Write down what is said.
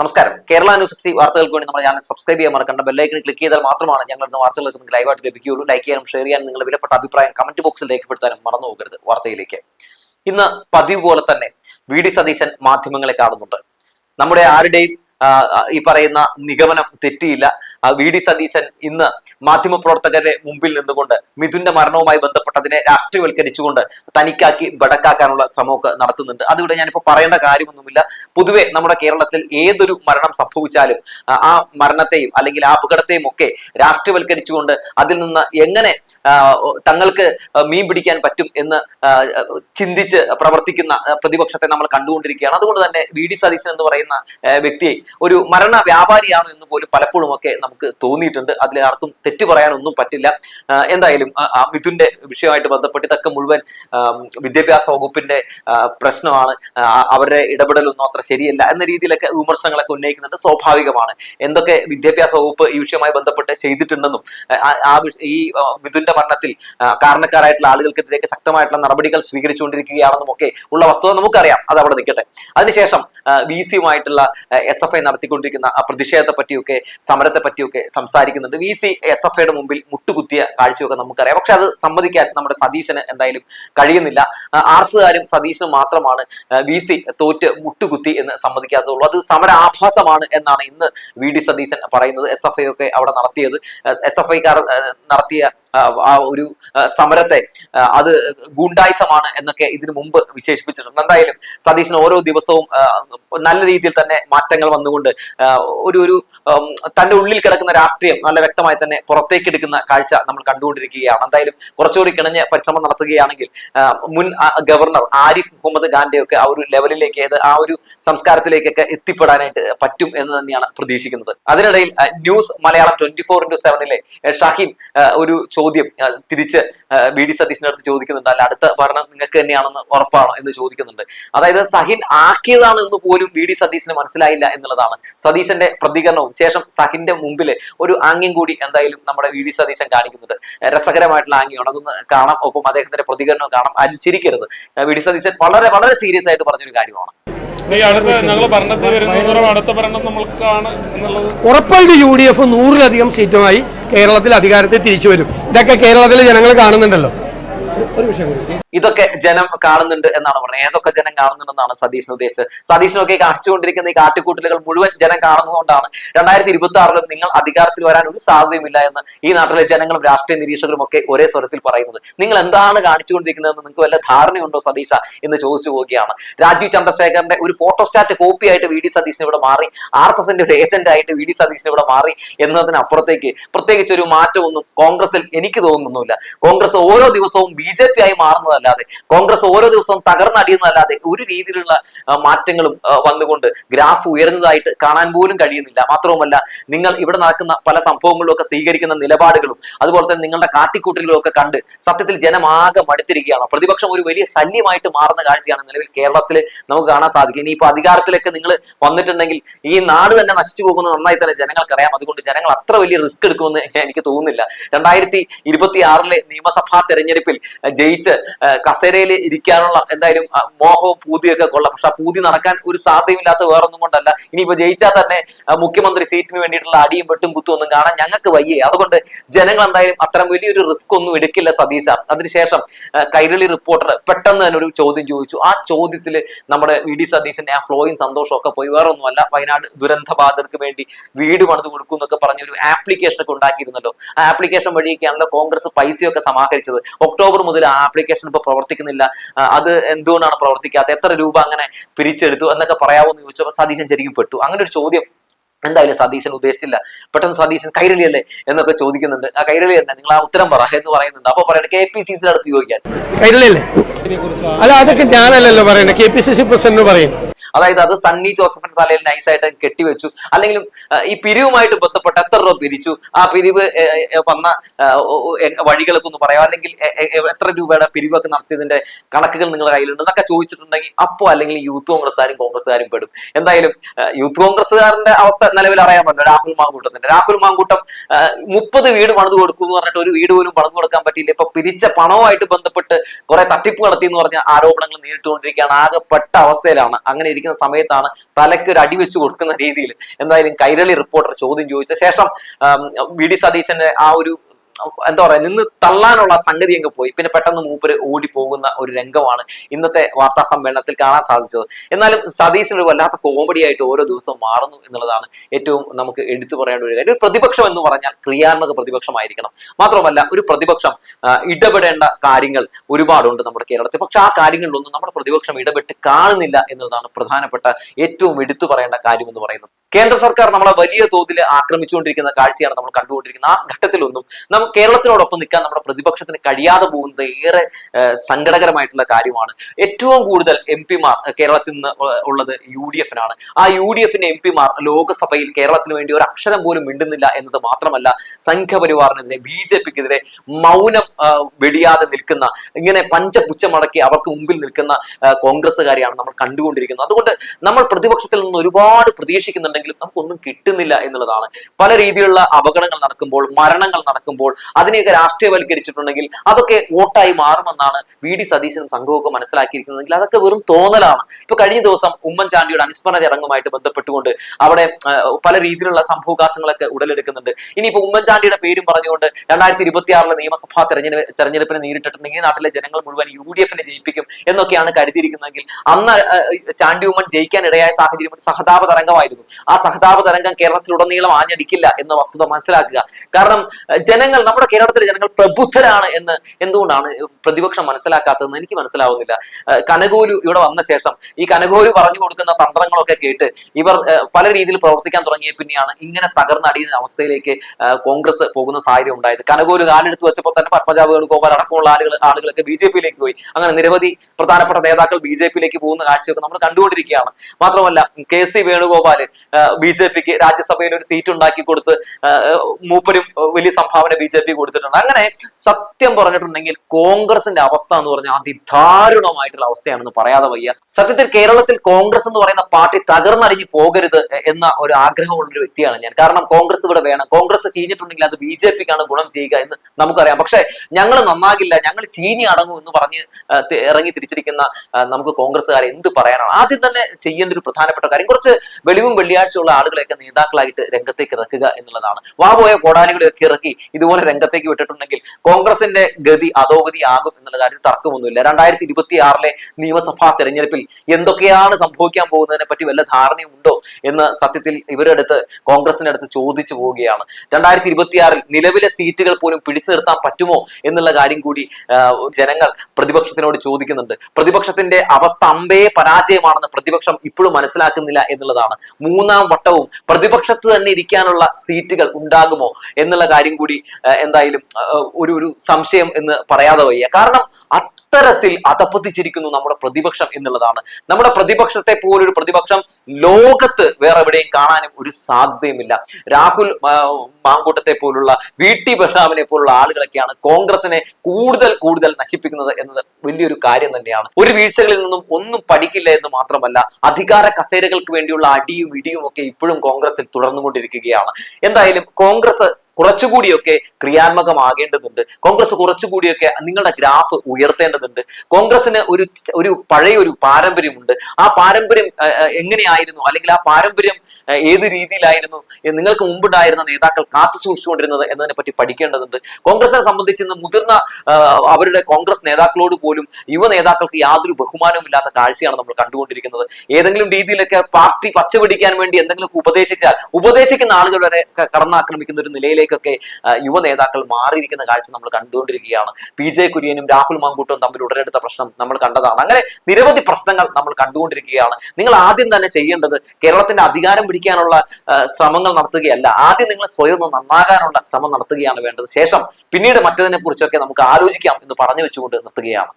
നമസ്കാരം. Kerala news sixty വാർത്തകൾക്ക് വേണ്ടി നമ്മുടെ ചാനൽ സബ്സ്ക്രൈബ് ചെയ്യാൻ മറക്കേണ്ട. ബെല്ലൈക്കൺ ക്ലിക്ക് ചെയ്താൽ മാത്രമാണ് ഞങ്ങൾ ഇന്ന് വാർത്തകൾക്ക് നിങ്ങൾക്ക് ലൈവായിട്ട് ലഭിക്കുകയുള്ളൂ. ലൈക്ക് ചെയ്യാനും ഷെയർ ചെയ്യാനും നിങ്ങളുടെ വിലപ്പെട്ട അഭിപ്രായം കമന്റ് ബോക്സിൽ രേഖപ്പെടുത്താനും മറന്നു പോകരുത്. വാർത്തയിലേക്ക്. ഇന്ന് പതിവ് പോലെ തന്നെ വി ഡി സതീശൻ മാധ്യമങ്ങളെ കാണുന്നുണ്ട്. നമ്മുടെ ആരുടെയും ഈ പറയുന്ന നിഗമനം തെറ്റിയില്ല. വി. ഡി. സതീശൻ ഇന്ന് മാധ്യമപ്രവർത്തകരുടെ മുമ്പിൽ നിന്നുകൊണ്ട് മിഥുന്റെ മരണവുമായി ബന്ധപ്പെട്ടതിനെ രാഷ്ട്രീയവൽക്കരിച്ചുകൊണ്ട് തനിക്കാക്കി ബടക്കാക്കാനുള്ള ശ്രമമൊക്കെ നടത്തുന്നുണ്ട്. അതിവിടെ ഞാനിപ്പോൾ പറയേണ്ട കാര്യമൊന്നുമില്ല. പൊതുവെ നമ്മുടെ കേരളത്തിൽ ഏതൊരു മരണം സംഭവിച്ചാലും ആ, മരണത്തെയും അല്ലെങ്കിൽ ആ അപകടത്തെയും ഒക്കെ രാഷ്ട്രീയവൽക്കരിച്ചുകൊണ്ട് അതിൽ നിന്ന് എങ്ങനെ തങ്ങൾക്ക് മീൻ പിടിക്കാൻ പറ്റും എന്ന് ചിന്തിച്ച് പ്രവർത്തിക്കുന്ന പ്രതിപക്ഷത്തെ നമ്മൾ കണ്ടുകൊണ്ടിരിക്കുകയാണ്. അതുകൊണ്ട് തന്നെ വി. ഡി. സതീശൻ എന്ന് പറയുന്ന വ്യക്തിയെ ഒരു മരണ വ്യാപാരിയാണ് എന്ന് പോലും പലപ്പോഴും ഒക്കെ നമുക്ക് തോന്നിയിട്ടുണ്ട്. അതിൽ ആർക്കും തെറ്റ് പറയാനൊന്നും പറ്റില്ല. എന്തായാലും ആ, മിഥുന്റെ വിഷയമായിട്ട് ബന്ധപ്പെട്ട് ഇതൊക്കെ മുഴുവൻ വിദ്യാഭ്യാസ വകുപ്പിന്റെ പ്രശ്നമാണ്. അവരുടെ ഇടപെടലൊന്നും അത്ര ശരിയല്ല എന്ന രീതിയിലൊക്കെ വിമർശനങ്ങളൊക്കെ ഉന്നയിക്കുന്നുണ്ട്. സ്വാഭാവികമാണ്. എന്തൊക്കെ വിദ്യാഭ്യാസ വകുപ്പ് ഈ വിഷയവുമായി ബന്ധപ്പെട്ട് ചെയ്തിട്ടുണ്ടെന്നും ആ, ഈ മിഥുന്റെ മരണത്തിൽ കാരണക്കാരായിട്ടുള്ള ആളുകൾക്കെതിരെയൊക്കെ ശക്തമായിട്ടുള്ള നടപടികൾ സ്വീകരിച്ചുകൊണ്ടിരിക്കുകയാണെന്നും ഒക്കെ ഉള്ള വസ്തുത നമുക്കറിയാം. അത് അവിടെ നിൽക്കട്ടെ. അതിനുശേഷം വി സിയുമായിട്ടുള്ള എസ് എഫ് ഐ നടത്തിക്കൊണ്ടിരിക്കുന്ന ആ പ്രതിഷേധത്തെ പറ്റിയൊക്കെ സമരത്തെ പറ്റിയൊക്കെ സംസാരിക്കുന്നുണ്ട്. വി സി എസ് എഫ് ഐയുടെ മുമ്പിൽ മുട്ടുകുത്തിയ കാഴ്ചയൊക്കെ നമുക്കറിയാം. പക്ഷെ അത് സമ്മതിക്കാൻ നമ്മുടെ സതീശന് എന്തായാലും കഴിയുന്നില്ല. ആർസുകാരും സതീശനും മാത്രമാണ് വി സി തോറ്റ് മുട്ടുകുത്തി എന്ന് സമ്മതിക്കാത്തതുള്ളൂ. അത് സമര ആഭാസമാണ് എന്നാണ് ഇന്ന് വി ഡി സതീശൻ പറയുന്നത്. എസ് എഫ് ഐ ഒക്കെ അവിടെ നടത്തിയത്. എസ് എഫ് ഐക്കാർ നടത്തിയ ആ, ഒരു സമരത്തെ അത് ഗുണ്ടായുസമാണ് എന്നൊക്കെ ഇതിനു മുമ്പ് വിശേഷിപ്പിച്ചിട്ടുണ്ട്. എന്തായാലും സതീശന് ഓരോ ദിവസവും നല്ല രീതിയിൽ തന്നെ മാറ്റങ്ങൾ വന്നുകൊണ്ട് ആ, ഒരു ഒരു തന്റെ ഉള്ളിൽ കിടക്കുന്ന രാഷ്ട്രീയം നല്ല വ്യക്തമായി തന്നെ പുറത്തേക്ക് എടുക്കുന്ന കാഴ്ച നമ്മൾ കണ്ടുകൊണ്ടിരിക്കുകയാണ്. എന്തായാലും കുറച്ചുകൂടി കിണഞ്ഞ് പരിശ്രമം നടത്തുകയാണെങ്കിൽ മുൻ ഗവർണർ ആരിഫ് മുഹമ്മദ് ഖാന്റെ ഒക്കെ ആ ഒരു ലെവലിലേക്ക് ഏത് ആ ഒരു സംസ്കാരത്തിലേക്കൊക്കെ എത്തിപ്പെടാനായിട്ട് പറ്റും എന്ന് തന്നെയാണ് പ്രതീക്ഷിക്കുന്നത്. അതിനിടയിൽ news Malayalam twenty four into സെവനിലെ Shahim ഒരു ചോദ്യം തിരിച്ച് വി ഡി സതീഷിന്റെ അടുത്ത് ചോദിക്കുന്നുണ്ട് അല്ല അടുത്ത ഭരണം നിങ്ങൾക്ക് തന്നെയാണെന്ന് ഉറപ്പാണോ? എന്ന് ചോദിക്കുന്നുണ്ട്. അതായത് സഹിൻ ആക്കിയതാണ് എന്ന് പോലും വി ഡി സതീഷിന് മനസ്സിലായില്ല എന്നുള്ളതാണ്. സതീശന്റെ പ്രതികരണവും ശേഷം സഹിന്റെ മുമ്പിൽ ഒരു ആംഗ്യം കൂടി എന്തായാലും നമ്മുടെ വി ഡി സതീശൻ കാണിക്കുന്നുണ്ട്. രസകരമായിട്ടുള്ള ആംഗ്യമാണ് അതൊന്ന് കാണാം ഒപ്പം അദ്ദേഹത്തിന്റെ പ്രതികരണവും കാണാം. ആരും ചിരിക്കരുത്. വി ഡി സതീശൻ വളരെ വളരെ സീരിയസ് ആയിട്ട് പറഞ്ഞൊരു കാര്യമാണ്. ഈ അടുത്ത ഞങ്ങൾ ഭരണത്തിൽ വരുന്നതോറും അടുത്ത ഭരണം നമ്മൾക്കാണ് എന്നുള്ളത് ഉറപ്പായിട്ട് യു ഡി എഫ് നൂറിലധികം സീറ്റുമായി കേരളത്തിൽ അധികാരത്തിൽ തിരിച്ചു വരും. ഇതൊക്കെ കേരളത്തിലെ ജനങ്ങൾ കാണുന്നുണ്ടല്ലോ ഒരു വിഷയം. ഇതൊക്കെ ജനം കാണുന്നുണ്ട് എന്നാണ് പറഞ്ഞത്. ഏതൊക്കെ ജനം കാണുന്നുണ്ടെന്നാണ് സതീശൻ ഉദ്ദേശിച്ചത് സതീശനൊക്കെ കാണിച്ചുകൊണ്ടിരിക്കുന്ന ഈ കാട്ടിക്കൂട്ടലുകൾ മുഴുവൻ ജനം കാണുന്നതുകൊണ്ടാണ് രണ്ടായിരത്തി ഇരുപത്തി ആറിലും നിങ്ങൾ അധികാരത്തിൽ വരാൻ ഒരു സാധ്യതയുമില്ല എന്ന് ഈ നാട്ടിലെ ജനങ്ങളും രാഷ്ട്രീയ നിരീക്ഷകരും ഒക്കെ ഒരേ സ്വരത്തിൽ പറയുന്നത്. നിങ്ങൾ എന്താണ് കാണിച്ചുകൊണ്ടിരിക്കുന്നതെന്ന് നിങ്ങൾക്ക് വല്ല ധാരണയുണ്ടോ സതീശ എന്ന് ചോദിച്ചു പോവുകയാണ് രാജീവ് ചന്ദ്രശേഖരന്റെ ഒരു ഫോട്ടോസ്റ്റാറ്റ് കോപ്പി ആയിട്ട് വി ഡി സതീശൻ ഇവിടെ മാറി ആർ എസ് എസിന്റെ ഒരു ഏജന്റ് ആയിട്ട് വി ഡി സതീശൻ ഇവിടെ മാറി എന്നതിനപ്പുറത്തേക്ക് പ്രത്യേകിച്ച് ഒരു മാറ്റമൊന്നും കോൺഗ്രസിൽ എനിക്ക് തോന്നുന്നില്ല. കോൺഗ്രസ് ഓരോ ദിവസവും ബി ജെ പി ആയി മാറുന്നതല്ലാതെ കോൺഗ്രസ് ഓരോ ദിവസവും തകർന്നടിയുന്നതല്ലാതെ ഒരു രീതിയിലുള്ള മാറ്റങ്ങളും വന്നുകൊണ്ട് ഗ്രാഫ് ഉയരുന്നതായിട്ട് കാണാൻ പോലും കഴിയുന്നില്ല. മാത്രവുമല്ല നിങ്ങൾ ഇവിടെ നടക്കുന്ന പല സംഭവങ്ങളിലും ഒക്കെ സ്വീകരിക്കുന്ന നിലപാടുകളും അതുപോലെ തന്നെ നിങ്ങളുടെ കാട്ടിക്കൂട്ടലുകളും ഒക്കെ കണ്ട് സത്യത്തിൽ ജനമാകെ മടുത്തിരിക്കുകയാണ്. പ്രതിപക്ഷം ഒരു വലിയ ശല്യമായിട്ട് മാറുന്ന കാഴ്ചയാണ് നിലവിൽ കേരളത്തിൽ നമുക്ക് കാണാൻ സാധിക്കും. ഇനിയിപ്പോ അധികാരത്തിലൊക്കെ നിങ്ങൾ വന്നിട്ടുണ്ടെങ്കിൽ ഈ നാട് തന്നെ നശിച്ചു പോകുന്ന നന്നായി തന്നെ ജനങ്ങൾക്കറിയാം. അതുകൊണ്ട് ജനങ്ങൾ അത്ര വലിയ റിസ്ക് എടുക്കുമെന്ന് എനിക്ക് തോന്നുന്നില്ല. രണ്ടായിരത്തി ഇരുപത്തി ആറിലെ നിയമസഭാ തെരഞ്ഞെടുപ്പിൽ ജയിച്ച് കസേരയിൽ ഇരിക്കാനുള്ള എന്തായാലും മോഹവും പൂതിയൊക്കെ കൊള്ളാം. പക്ഷെ ആ പൂതി നടക്കാൻ ഒരു സാധ്യമില്ലാത്ത വേറൊന്നും കൊണ്ടല്ല. ഇനിയിപ്പോ ജയിച്ചാൽ തന്നെ മുഖ്യമന്ത്രി സീറ്റിന് വേണ്ടിയിട്ടുള്ള അടിയും വെട്ടും കുത്തും ഒന്നും കാണാൻ ഞങ്ങൾക്ക് വയ്യേ. അതുകൊണ്ട് ജനങ്ങൾ എന്തായാലും അത്ര വലിയൊരു റിസ്ക് ഒന്നും എടുക്കില്ല സതീശ. അതിനുശേഷം കൈരളി റിപ്പോർട്ടർ പെട്ടെന്ന് തന്നെ ഒരു ചോദ്യം ചോദിച്ചു. ആ ചോദ്യത്തിൽ നമ്മുടെ വി ഡി സതീശന്റെ ആ ഫ്ലോയും സന്തോഷവും ഒക്കെ പോയി. വേറൊന്നുമല്ല വയനാട് ദുരന്ത ബാധിതർക്ക് വേണ്ടി വീട് പണിത് കൊടുക്കും എന്നൊക്കെ പറഞ്ഞ ഒരു ആപ്ലിക്കേഷൻ ഒക്കെ ഉണ്ടാക്കിയിരുന്നല്ലോ. ആ ആപ്ലിക്കേഷൻ വഴിയൊക്കെയാണല്ലോ കോൺഗ്രസ് പൈസയൊക്കെ സമാഹരിച്ചത്. ഒക്ടോബർ മുതൽ ആ ആപ്ലിക്കേഷൻ ഇപ്പൊ പ്രവർത്തിക്കുന്നില്ല. അത് എന്തുകൊണ്ടാണ് പ്രവർത്തിക്കാത്തത്? എത്ര രൂപ അങ്ങനെ പിരിച്ചെടുത്തു എന്നൊക്കെ പറയാമോ എന്ന് ചോദിച്ചപ്പോൾ സതീശൻ ശരിക്കും പെട്ടു. അങ്ങനെ ഒരു ചോദ്യം എന്തായാലും സതീശൻ ഉദ്ദേശിച്ചില്ല. പെട്ടെന്ന് സതീശൻ കൈരളി അല്ലേ എന്നൊക്കെ ചോദിക്കുന്നുണ്ട്. ആ കൈരളി തന്നെ. നിങ്ങൾ ആ ഉത്തരം പറ എന്ന് പറയുന്നുണ്ട്. അപ്പൊ പറയണ്ട കെ പി സി സിയുടെ അടുത്ത് ചോദിക്കാൻ കൈരളിയല്ലേ? അല്ല അതൊക്കെ ഞാനല്ലല്ലോ പറയണ്ടേ K P C C president പറയും. അതായത് അത് സണ്ണി ജോസഫിന്റെ തലയിൽ നൈസായിട്ട് കെട്ടിവെച്ചു. അല്ലെങ്കിൽ ഈ പിരിവുമായിട്ട് ബന്ധപ്പെട്ട് എത്ര രൂപ പിരിച്ചു? ആ പിരിവ് വന്ന വഴികളൊക്കെ ഒന്ന് പറയാം അല്ലെങ്കിൽ എത്ര രൂപയുടെ പിരിവൊക്കെ നടത്തിയതിന്റെ കണക്കുകൾ നിങ്ങളുടെ കയ്യിലുണ്ട് എന്നൊക്കെ ചോദിച്ചിട്ടുണ്ടെങ്കിൽ അപ്പോൾ അല്ലെങ്കിൽ യൂത്ത് കോൺഗ്രസ്സുകാരും കോൺഗ്രസ്സുകാരും പെടും. എന്തായാലും യൂത്ത് കോൺഗ്രസ്സുകാരന്റെ അവസ്ഥ നിലവിൽ അറിയാൻ പറ്റും രാഹുൽ മാങ്കൂട്ടത്തിന്റെ രാഹുൽ മാങ്കൂട്ടം മുപ്പത് വീട് പണിത് കൊടുക്കും എന്ന് പറഞ്ഞിട്ട് ഒരു വീട് പോലും പണിത് കൊടുക്കാൻ പറ്റിയില്ല. ഇപ്പൊ പിരിച്ച പണവുമായിട്ട് ബന്ധപ്പെട്ട് കുറെ തട്ടിപ്പ് നടത്തി എന്ന് പറഞ്ഞ ആരോപണങ്ങൾ നേരിട്ടുകൊണ്ടിരിക്കുകയാണ്. ആകെപ്പെട്ട അവസ്ഥയിലാണ്. അങ്ങനെ ഇരിക്കുന്ന സമയത്താണ് തലയ്ക്ക് ഒരു അടി വെച്ച് കൊടുക്കുന്ന രീതിയിൽ എന്തായാലും കൈരളി റിപ്പോർട്ടർ ചോദ്യം ചോദിച്ച ശേഷം വി ഡി സതീശന്റെ ആ ഒരു എന്താ പറയാ നിന്ന് തള്ളാനുള്ള സംഗതി അങ്ങ് പോയി. പിന്നെ പെട്ടെന്ന് മൂപ്പര് ഓടി പോകുന്ന ഒരു രംഗമാണ് ഇന്നത്തെ വാർത്താ സമ്മേളനത്തിൽ കാണാൻ സാധിച്ചത്. എന്നാലും സതീശന് ഒരു വല്ലാത്ത കോമഡി ആയിട്ട് ഓരോ ദിവസവും മാറുന്നു എന്നുള്ളതാണ് ഏറ്റവും നമുക്ക് എടുത്തു പറയേണ്ട ഒരു കാര്യം. ഒരു പ്രതിപക്ഷം എന്ന് പറഞ്ഞാൽ ക്രിയാത്മക പ്രതിപക്ഷമായിരിക്കണം. മാത്രമല്ല ഒരു പ്രതിപക്ഷം ഇടപെടേണ്ട കാര്യങ്ങൾ ഒരുപാടുണ്ട് നമ്മുടെ കേരളത്തിൽ. പക്ഷെ ആ കാര്യങ്ങളിലൊന്നും നമ്മുടെ പ്രതിപക്ഷം ഇടപെട്ട് കാണുന്നില്ല എന്നുള്ളതാണ് പ്രധാനപ്പെട്ട ഏറ്റവും എടുത്തു പറയേണ്ട കാര്യം എന്ന് പറയുന്നത്. കേന്ദ്ര സർക്കാർ നമ്മളെ വലിയ തോതിൽ ആക്രമിച്ചുകൊണ്ടിരിക്കുന്ന കാഴ്ചയാണ് നമ്മൾ കണ്ടുകൊണ്ടിരിക്കുന്നത്. ആ ഘട്ടത്തിലൊന്നും നമുക്ക് കേരളത്തിനോടൊപ്പം നിൽക്കാൻ നമ്മുടെ പ്രതിപക്ഷത്തിന് കഴിയാതെ പോകുന്നത് ഏറെ സങ്കടകരമായിട്ടുള്ള കാര്യമാണ്. ഏറ്റവും കൂടുതൽ എം പിമാർ കേരളത്തിൽ നിന്ന് ഉള്ളത് യു ഡി എഫിനാണ്. ആ യു ഡി എഫിന്റെ എം പിമാർ ലോകസഭയിൽ കേരളത്തിന് വേണ്ടി ഒരു അക്ഷരം പോലും മിണ്ടുന്നില്ല എന്നത് മാത്രമല്ല സംഘപരിവാറിനെതിരെ ബി ജെ പിക്കെതിരെ മൗനം വെടിയാതെ നിൽക്കുന്ന ഇങ്ങനെ പഞ്ചപുച്ചമടക്കി അവർക്ക് മുമ്പിൽ നിൽക്കുന്ന കോൺഗ്രസ്സുകാരെയാണ് നമ്മൾ കണ്ടുകൊണ്ടിരിക്കുന്നത്. അതുകൊണ്ട് നമ്മൾ പ്രതിപക്ഷത്തിൽ നിന്ന് ഒരുപാട് പ്രതീക്ഷിക്കുന്നുണ്ടെങ്കിലും നമുക്കൊന്നും കിട്ടുന്നില്ല എന്നുള്ളതാണ്. പല രീതിയിലുള്ള അപകടങ്ങൾ നടക്കുമ്പോൾ മരണങ്ങൾ നടക്കുമ്പോൾ അതിനെയൊക്കെ രാഷ്ട്രീയവൽക്കരിച്ചിട്ടുണ്ടെങ്കിൽ അതൊക്കെ വോട്ടായി മാറുമെന്നാണ് വി ഡി സതീശനും സംഘവുമൊക്കെ മനസ്സിലാക്കിയിരിക്കുന്നതെങ്കിൽ അതൊക്കെ വെറും തോന്നലാണ്. ഇപ്പൊ കഴിഞ്ഞ ദിവസം ഉമ്മൻചാണ്ടിയുടെ അനുസ്മരണ ചടങ്ങുമായിട്ട് ബന്ധപ്പെട്ടുകൊണ്ട് അവിടെ പല രീതിയിലുള്ള സംഭവകാശങ്ങളൊക്കെ ഉടലെടുക്കുന്നുണ്ട്. ഇനിയിപ്പോ ഉമ്മൻചാണ്ടിയുടെ പേരും പറഞ്ഞുകൊണ്ട് രണ്ടായിരത്തി ഇരുപത്തി ആറിലെ നിയമസഭാ തെരഞ്ഞെടുപ്പ് തെരഞ്ഞെടുപ്പിനെ നേരിട്ടിട്ടുണ്ടെങ്കിൽ നാട്ടിലെ ജനങ്ങൾ മുഴുവൻ യു ഡി എഫിനെ ജയിപ്പിക്കും എന്നൊക്കെയാണ് കരുതിയിരിക്കുന്നതെങ്കിൽ അന്ന് ചാണ്ടി ഉമ്മൻ ജയിക്കാൻ ഇടയായ സാഹചര്യം ഒരു സഹതാപ തരംഗമായിരുന്നു. ആ സഹതാപ തരംഗം കേരളത്തിലുടനീളം ആഞ്ഞടിക്കില്ല എന്ന വസ്തുത മനസ്സിലാക്കുക. കാരണം ജനങ്ങൾ നമ്മുടെ കേരളത്തിലെ ജനങ്ങൾ പ്രബുദ്ധരാണ് എന്ന് എന്തുകൊണ്ടാണ് പ്രതിപക്ഷം മനസ്സിലാക്കാത്തതെന്ന് എനിക്ക് മനസ്സിലാവുന്നില്ല. കനകോലു ഇവിടെ വന്ന ശേഷം ഈ കനകോലു പറഞ്ഞു കൊടുക്കുന്ന തന്ത്രങ്ങളൊക്കെ കേട്ട് ഇവർ പല രീതിയിൽ പ്രവർത്തിക്കാൻ തുടങ്ങിയ പിന്നെയാണ് ഇങ്ങനെ തകർന്നടിയുന്ന അവസ്ഥയിലേക്ക് കോൺഗ്രസ് പോകുന്ന സാഹചര്യം ഉണ്ടായത്. കനകോലു കാലെടുത്ത് വെച്ചപ്പോൾ തന്നെ പത്മജാബുകൾ വേണുഗോപാൽ അടക്കമുള്ള ആളുകൾ ആളുകളൊക്കെ ബി ജെ പിയിലേക്ക് പോയി. അങ്ങനെ നിരവധി പ്രധാനപ്പെട്ട നേതാക്കൾ ബി ജെ പിയിലേക്ക് പോകുന്ന കാഴ്ചയൊക്കെ നമ്മൾ കണ്ടുകൊണ്ടിരിക്കുകയാണ്. മാത്രമല്ല K C Venugopal B J പിക്ക് രാജ്യസഭയിൽ ഒരു സീറ്റ് ഉണ്ടാക്കി കൊടുത്ത് മൂപ്പരും വലിയ സംഭാവന ബി ജെ പി കൊടുത്തിട്ടുണ്ട്. അങ്ങനെ സത്യം പറഞ്ഞിട്ടുണ്ടെങ്കിൽ കോൺഗ്രസിന്റെ അവസ്ഥ എന്ന് പറഞ്ഞാൽ അതിദാരുണമായിട്ടുള്ള അവസ്ഥയാണെന്ന് പറയാതെ വയ്യ. സത്യത്തിൽ കേരളത്തിൽ കോൺഗ്രസ് എന്ന് പറയുന്ന പാർട്ടി തകർന്നടിഞ്ഞു പോകരുത് എന്ന ഒരു ആഗ്രഹമുള്ള ഒരു വ്യക്തിയാണ് ഞാൻ. കാരണം കോൺഗ്രസ് ഇവിടെ വേണം. കോൺഗ്രസ് ചീഞ്ഞിട്ടുണ്ടെങ്കിൽ അത് ബി ജെ പിക്കാണ് ഗുണം ചെയ്യുക എന്ന് നമുക്കറിയാം. പക്ഷേ ഞങ്ങൾ നന്നാകില്ല. ഞങ്ങൾ ചീഞ്ഞി അടങ്ങും എന്ന് പറഞ്ഞ് ഇറങ്ങി തിരിച്ചിരിക്കുന്ന നമുക്ക് കോൺഗ്രസ്സുകാരെ എന്ത് പറയാനാണ്? ആദ്യം തന്നെ ചെയ്യേണ്ട ഒരു പ്രധാനപ്പെട്ട കാര്യം. കുറച്ച് വെളിവും വെള്ളിയാഴ്ചയുള്ള ആളുകളെയൊക്കെ നേതാക്കളായിട്ട് രംഗത്തേക്ക് ഇറക്കുക എന്നുള്ളതാണ്. വാപോയ കോടാലികളെയൊക്കെ ഇറക്കി ഇതുപോലെ രംഗത്തേക്ക് വിട്ടിട്ടുണ്ടെങ്കിൽ കോൺഗ്രസിന്റെ ഗതി അധോഗതി ആകും എന്നുള്ള കാര്യത്തിൽ തർക്കമൊന്നുമില്ല. രണ്ടായിരത്തി ഇരുപത്തി ആറിലെ നിയമസഭാ തെരഞ്ഞെടുപ്പിൽ എന്തൊക്കെയാണ് സംഭവിക്കാൻ പോകുന്നതിനെ പറ്റി വല്ല ധാരണയുണ്ടോ എന്ന് സത്യത്തിൽ ഇവരുടെ അടുത്ത് കോൺഗ്രസിന്റെ അടുത്ത് ചോദിച്ചു പോവുകയാണ്. രണ്ടായിരത്തി ഇരുപത്തിയാറിൽ നിലവിലെ സീറ്റുകൾ പോലും പിടിച്ചു നിർത്താൻ പറ്റുമോ എന്നുള്ള കാര്യം കൂടി ജനങ്ങൾ പ്രതിപക്ഷത്തിനോട് ചോദിക്കുന്നുണ്ട്. പ്രതിപക്ഷത്തിന്റെ അവസ്ഥ അമ്പേ പരാജയമാണെന്ന് പ്രതിപക്ഷം ഇപ്പോഴും മനസ്സിലാക്കുന്നില്ല എന്നുള്ളതാണ്. മൂന്നാം വട്ടവും പ്രതിപക്ഷത്ത് തന്നെ ഇരിക്കാനുള്ള സീറ്റുകൾ ഉണ്ടാകുമോ എന്നുള്ള കാര്യം കൂടി എന്തായാലും ഒരു ഒരു സംശയം എന്ന് പറയാതെ വയ്യ. കാരണം അത്തരത്തിൽ അധപ്പതിച്ചിരിക്കുന്നു നമ്മുടെ പ്രതിപക്ഷം എന്നുള്ളതാണ്. നമ്മുടെ പ്രതിപക്ഷത്തെ പോലൊരു പ്രതിപക്ഷം ലോകത്ത് വേറെ എവിടെയും കാണാനും ഒരു സാധ്യതയുമില്ല. രാഹുൽ മാങ്കൂട്ടത്തെ പോലുള്ള വി ടി ബഷാമിനെ പോലുള്ള ആളുകളൊക്കെയാണ് കോൺഗ്രസിനെ കൂടുതൽ കൂടുതൽ നശിപ്പിക്കുന്നത് എന്നത് വലിയൊരു കാര്യം തന്നെയാണ്. ഒരു വീഴ്ചകളിൽ നിന്നും ഒന്നും പഠിക്കില്ല എന്ന് മാത്രമല്ല അധികാര കസേരകൾക്ക് വേണ്ടിയുള്ള അടിയും ഇടിയും ഒക്കെ ഇപ്പോഴും കോൺഗ്രസിൽ തുടർന്നുകൊണ്ടിരിക്കുകയാണ്. എന്തായാലും കോൺഗ്രസ് കുറച്ചുകൂടിയൊക്കെ ക്രിയാത്മകമാകേണ്ടതുണ്ട്. കോൺഗ്രസ് കുറച്ചുകൂടിയൊക്കെ നിങ്ങളുടെ ഗ്രാഫ് ഉയർത്തേണ്ടതുണ്ട്. കോൺഗ്രസിന് ഒരു ഒരു പഴയ ഒരു പാരമ്പര്യമുണ്ട്. ആ പാരമ്പര്യം എങ്ങനെയായിരുന്നു? അല്ലെങ്കിൽ ആ പാരമ്പര്യം ഏത് രീതിയിലായിരുന്നു? നിങ്ങൾക്ക് മുമ്പുണ്ടായിരുന്ന നേതാക്കൾ കാത്തു സൂക്ഷിച്ചുകൊണ്ടിരുന്നത് എന്നതിനെ പറ്റി പഠിക്കേണ്ടതുണ്ട്. കോൺഗ്രസിനെ സംബന്ധിച്ച് മുതിർന്ന അവരുടെ കോൺഗ്രസ് നേതാക്കളോട് പോലും യുവ നേതാക്കൾക്ക് യാതൊരു ബഹുമാനവും ഇല്ലാത്ത കാഴ്ചയാണ് നമ്മൾ കണ്ടുകൊണ്ടിരിക്കുന്നത്. ഏതെങ്കിലും രീതിയിലൊക്കെ പാർട്ടി പച്ചപിടിക്കാൻ വേണ്ടി എന്തെങ്കിലുമൊക്കെ ഉപദേശിച്ചാൽ ഉപദേശിക്കുന്ന ആളുകൾ വരെ കടന്നാക്രമിക്കുന്ന ഒരു നിലയിലേക്കൊക്കെ ആ, യുവ നേതാക്കൾ മാറിയിരിക്കുന്ന കാഴ്ച നമ്മൾ കണ്ടുകൊണ്ടിരിക്കുകയാണ്. പി ജെ കുര്യനും രാഹുൽ മാങ്കൂട്ടും തമ്മിൽ ഉടലെടുത്ത പ്രശ്നം നമ്മൾ കണ്ടതാണ്. അങ്ങനെ നിരവധി പ്രശ്നങ്ങൾ നമ്മൾ കണ്ടുകൊണ്ടിരിക്കുകയാണ്. നിങ്ങൾ ആദ്യം തന്നെ ചെയ്യേണ്ടത് കേരളത്തിന്റെ അധികാരം പിടിക്കാനുള്ള ശ്രമങ്ങൾ നടത്തുകയല്ല. ആദ്യം നിങ്ങൾ സ്വയം ഒന്ന് നന്നാകാനുള്ള ശ്രമം നടത്തുകയാണ് വേണ്ടത്. ശേഷം പിന്നീട് മറ്റതിനെ കുറിച്ചൊക്കെ നമുക്ക് ആലോചിക്കാം എന്ന് പറഞ്ഞു വെച്ചുകൊണ്ട് നിർത്തുകയാണ്.